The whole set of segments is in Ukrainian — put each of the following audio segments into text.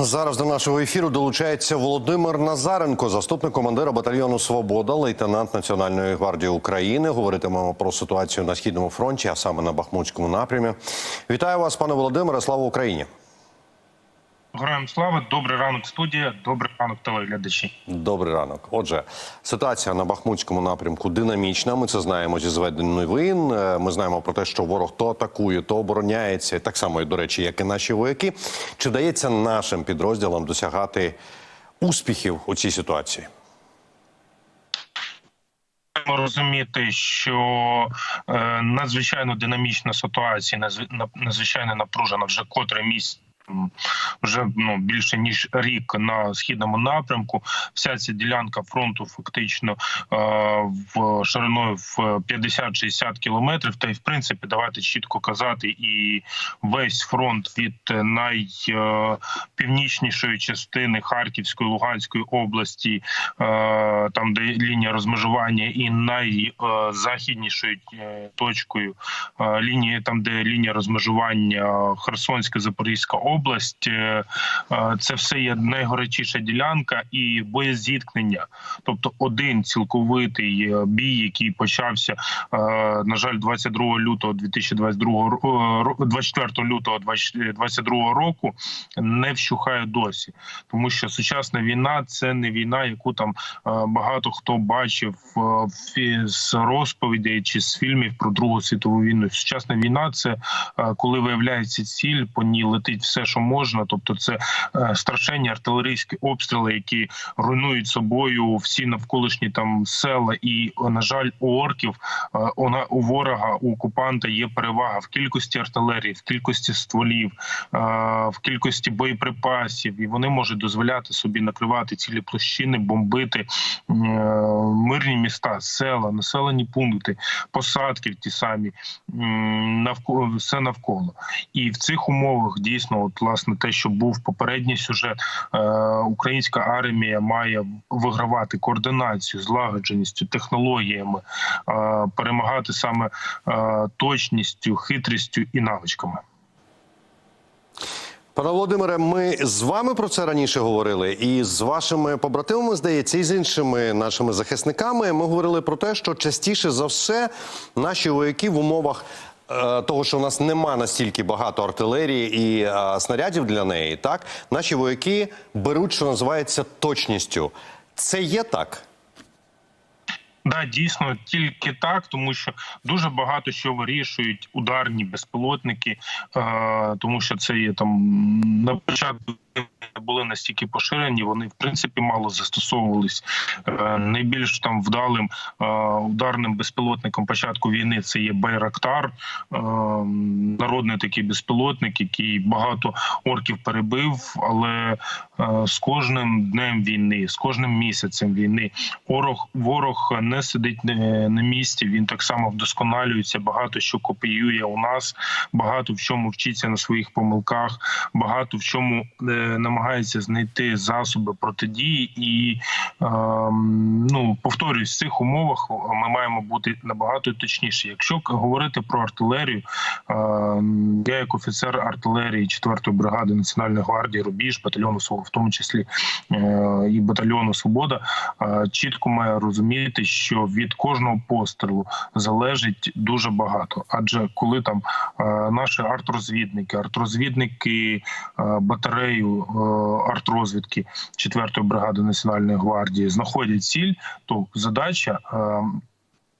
Зараз до нашого ефіру долучається Володимир Назаренко, заступник командира батальйону Свобода, лейтенант Національної гвардії України. Говоритимемо про ситуацію на східному фронті, а саме на Бахмутському напрямі. Вітаю вас, пане Володимире. Слава Україні! Героям слава, добрий ранок, студія, добрий ранок, телеглядачі. Добрий ранок. Отже, ситуація на Бахмутському напрямку динамічна. Ми це знаємо зі зведень новин. Е, Ми знаємо про те, що ворог то атакує, то обороняється, так само, до речі, як і наші вояки. Чи вдається нашим підрозділам досягати успіхів у цій ситуації? Розуміти, що е, надзвичайно динамічна ситуація, надзвичайно напружена вже котрий місяць. Вже ну більше ніж рік на східному напрямку. Вся ця ділянка фронту фактично е, в шириною в 50-60 кілометрів. Та й в принципі, давайте чітко казати, і весь фронт від найпівнічнішої частини Харківської Луганської області, е, там де лінія розмежування, і найзахіднішою е, точкою е, лінії, там де лінія розмежування Херсонська Запорізька область. Е, е, Це все є найгорячіша ділянка і боєзіткнення. Тобто, один цілковитий е, бій, який почався, на жаль, 22 лютого 2022 ро- ро- 24 лютого 2022 року, не вщухає досі, тому що сучасна війна це не війна, яку там багато хто бачив з розповідей чи з фільмів про Другу світову війну. Сучасна війна це коли виявляється ціль, по ній летить все, що можна. Тобто, це е, страшенні артилерійські обстріли, які руйнують собою всі навколишні там села. І на жаль, у орків е, у ворога у окупанта є перевага в кількості артилерії, в кількості стволів, е, в кількості боєприпасів, і вони можуть дозволяти собі накривати цілі площини, бомбити мирні міста, села, населені пункти, посадки ті самі навколо все навколо. І в цих умовах дійсно, от власне, те, що був попередній сюжет, е, українська армія має вигравати координацію, злагодженістю, технологіями, е, перемагати саме е, точністю, хитрістю і навичками. Пане Володимире, ми з вами про це раніше говорили, і з вашими побратимами, здається, і з іншими нашими захисниками. Ми говорили про те, що частіше за все наші вояки в умовах. Е, Того, що в нас нема настільки багато артилерії і е, снарядів для неї, так наші вояки беруть, що називається точністю. Це є так. Да, дійсно тільки так, тому що дуже багато що вирішують ударні безпілотники, е, тому що це є там на початку були настільки поширені. Вони в принципі мало застосовувались. Е, найбільш там вдалим е, ударним безпілотником початку війни це є Байрактар, е, народний такий безпілотник, який багато орків перебив, але з кожним днем війни, з кожним місяцем війни, ворог ворог не сидить на, місці. Він так само вдосконалюється. Багато що копіює у нас, багато в чому вчиться на своїх помилках, багато в чому е, намагається знайти засоби протидії. І ем, ну повторюсь, в цих умовах ми маємо бути набагато точніше. Якщо говорити про артилерію, ем, я як офіцер артилерії 4-ї бригади Національної гвардії Рубіж, батальйону в тому числі е, і батальйону Свобода, е, чітко має розуміти, що від кожного пострілу залежить дуже багато. Адже коли там е, наші артрозвідники, артрозвідники е, батарею е, артрозвідки 4-ї бригади Національної гвардії знаходять ціль, то задача. е,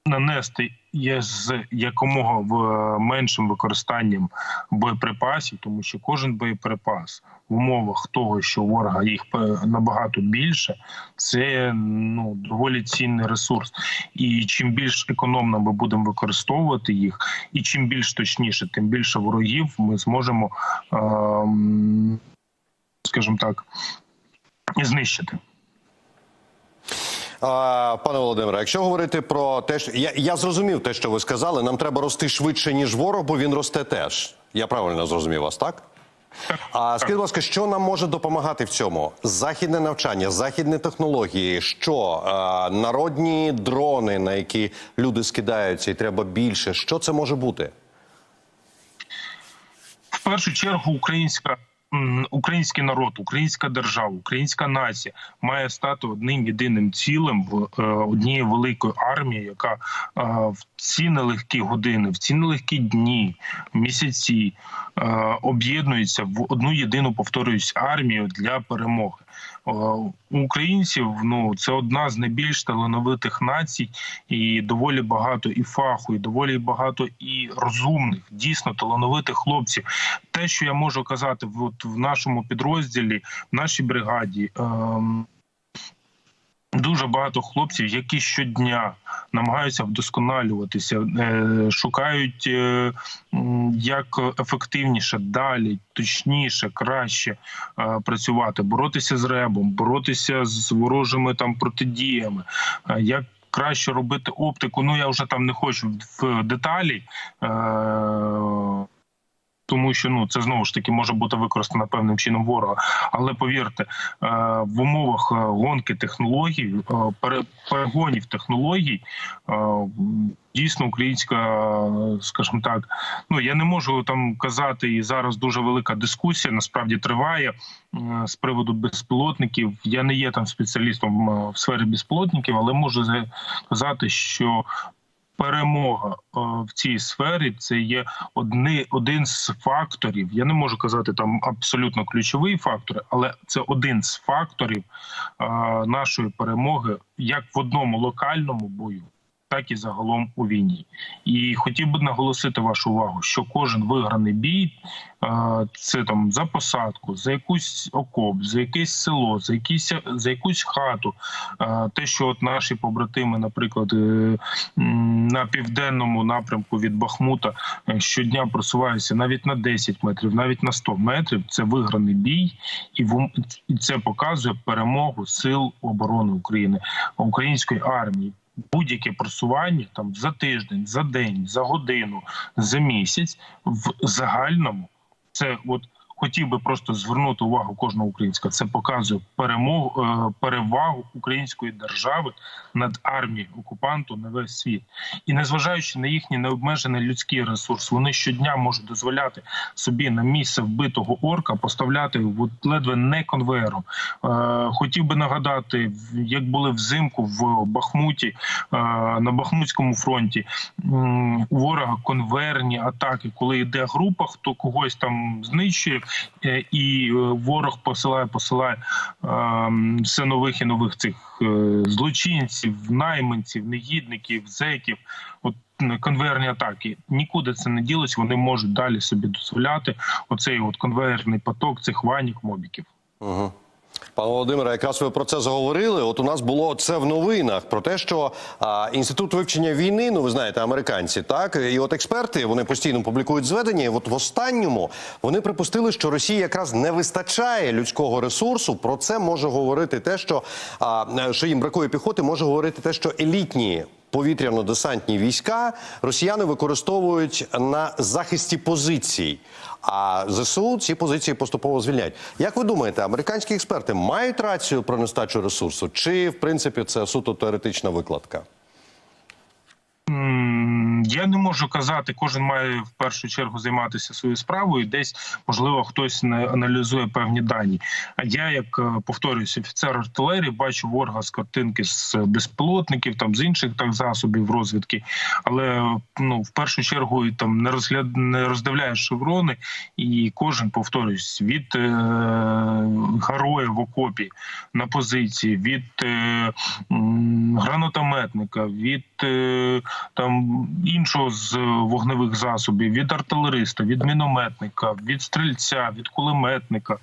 Нанести є з якомога в меншим використанням боєприпасів, тому що кожен боєприпас в умовах того, що ворога їх е, набагато більше, це ну доволі цінний ресурс. І чим більш економно ми будемо використовувати їх, і чим більш точніше, тим більше ворогів ми зможемо, ем, скажімо так, знищити. Пане Володимире, якщо говорити про те, що я, я зрозумів те, що ви сказали, нам треба рости швидше, ніж ворог, бо він росте теж. Я правильно зрозумів вас, так? А скажіть, будь ласка, що нам може допомагати в цьому? Західне навчання, західні технології, що е, народні дрони, на які люди скидаються, і треба більше. Що це може бути? В першу чергу українська український народ, українська держава, українська нація має стати одним єдиним цілим в е, однієї великої армії, яка е, в ці нелегкі години, в ці нелегкі дні, місяці е, об'єднується в одну єдину повторююсь армію для перемоги. Українців ну це одна з найбільш талановитих націй, і доволі багато і фаху, і доволі багато і розумних, дійсно талановитих хлопців. Те, що я можу казати, в- в нашому підрозділі, в нашій бригаді. Ем, Дуже багато хлопців, які щодня намагаються вдосконалюватися, е, шукають е, як ефективніше, далі, точніше, краще е, працювати, боротися з ребом, боротися з ворожими там протидіями, як краще робити оптику. Ну я вже там не хочу в деталі. Тому що ну це знову ж таки може бути використано певним чином ворога. Але повірте, е, в умовах е, гонки технологій, е, перегонів технологій, дійсно українська, скажімо так, ну я не можу там казати, і зараз дуже велика дискусія насправді триває з приводу безпілотників. Я не є там спеціалістом в сфері безпілотників, але можу сказати, що перемога е, в цій сфері це є одни, один з факторів. Я не можу казати там абсолютно ключовий фактор, але це один з факторів е, нашої перемоги як в одному локальному бою. Так і загалом у війні, і хотів би наголосити вашу увагу, що кожен виграний бій е, це там за посадку, за якусь окоп, за якесь село, за якісь за якусь хату. Е, Те, що от наші побратими, наприклад, е, на південному напрямку від Бахмута щодня просуваються навіть на 10 метрів, навіть на 100 метрів. Це виграний бій, і це показує перемогу сил оборони України, української армії. Будь-яке просування там за тиждень, за день, за годину, за місяць в загальному. Це от хотів би просто звернути увагу кожного українська. Це показує перемогу е, перевагу української держави над армією окупанту на весь світ. І незважаючи на їхній необмежений людський ресурс, вони щодня можуть дозволяти собі на місце вбитого орка поставляти от ледве не конвейером. Е, хотів би нагадати, в- як були взимку в Бахмуті е, на Бахмутському фронті у ворога конвейерні атаки, коли йде група, хто когось там знищує, і е, ворог посилає, посилає е, все нових і нових цих е, злочинців, найманців, негідників, зеків. От конвейерні атаки нікуди це не ділося. Вони можуть далі собі дозволяти оцей от конвейерний поток цих ванік, мобіків. Угу. Пане Володимире, якраз ви про це заговорили. От у нас було це в новинах про те, що а, інститут вивчення війни, ну ви знаєте, американці, так і от експерти вони постійно публікують зведення. І от в останньому вони припустили, що Росії якраз не вистачає людського ресурсу. Про це може говорити те, що, а, що їм бракує піхоти, може говорити те, що елітні. Повітряно-десантні війська росіяни використовують на захисті позицій, а ЗСУ ці позиції поступово звільняють. Як ви думаєте, американські експерти мають рацію про нестачу ресурсу, чи в принципі це суто теоретична викладка? Я не можу казати, кожен має в першу чергу займатися своєю справою. Десь можливо хтось не аналізує певні дані. А я, як е, повторююсь, офіцер артилерії, бачу ворога з картинки з безпілотників, там з інших так засобів розвідки. Але ну в першу чергу і там не розгляд не роздивляєш шеврони, і кожен повторюсь від е, героя в окопі на позиції, від е, гранатометника, від е, там іншого з вогневих засобів, від артилериста, від мінометника, від стрільця, від кулеметника,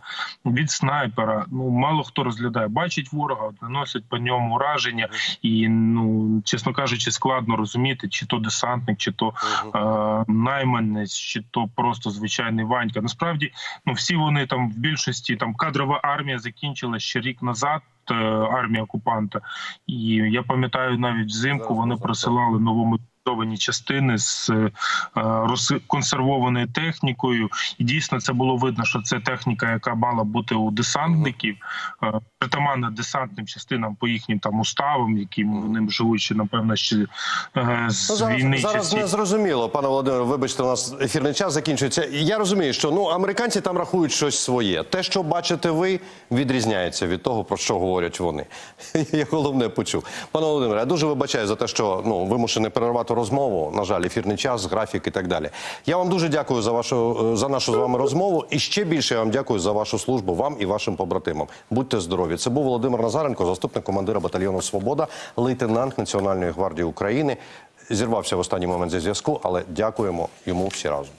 від снайпера. Ну мало хто розглядає, бачить ворога, наносить по ньому ураження, і ну чесно кажучи, складно розуміти, чи то десантник, чи то е, найманець, чи то просто звичайний ванька. Насправді, ну всі вони там в більшості там кадрова армія закінчила ще рік назад. Е, Армія окупанта, і я пам'ятаю, навіть взимку вони присилали нову механізовані частини з е, консервованою технікою. І дійсно це було видно, що це техніка, яка мала бути у десантників, е, притаманна десантним частинам по їхнім там уставам, які вони живуть ще напевно ще е, з Ну, зараз, війни зараз часів. не зрозуміло, пане Володимире. Вибачте, у нас ефірний час закінчується. Я розумію, що ну американці там рахують щось своє. Те, що бачите ви, відрізняється від того, про що говорять вони. Я головне почув. Пане Володимире, я дуже вибачаю за те, що ну вимушений перервати розмову. На жаль, ефірний час, графік і так далі. Я вам дуже дякую за вашу за нашу з вами розмову. І ще більше я вам дякую за вашу службу вам і вашим побратимам. Будьте здорові. Це був Володимир Назаренко, заступник командира батальйону Свобода, лейтенант Національної гвардії України. Зірвався в останній момент зі зв'язку, але дякуємо йому всі разом.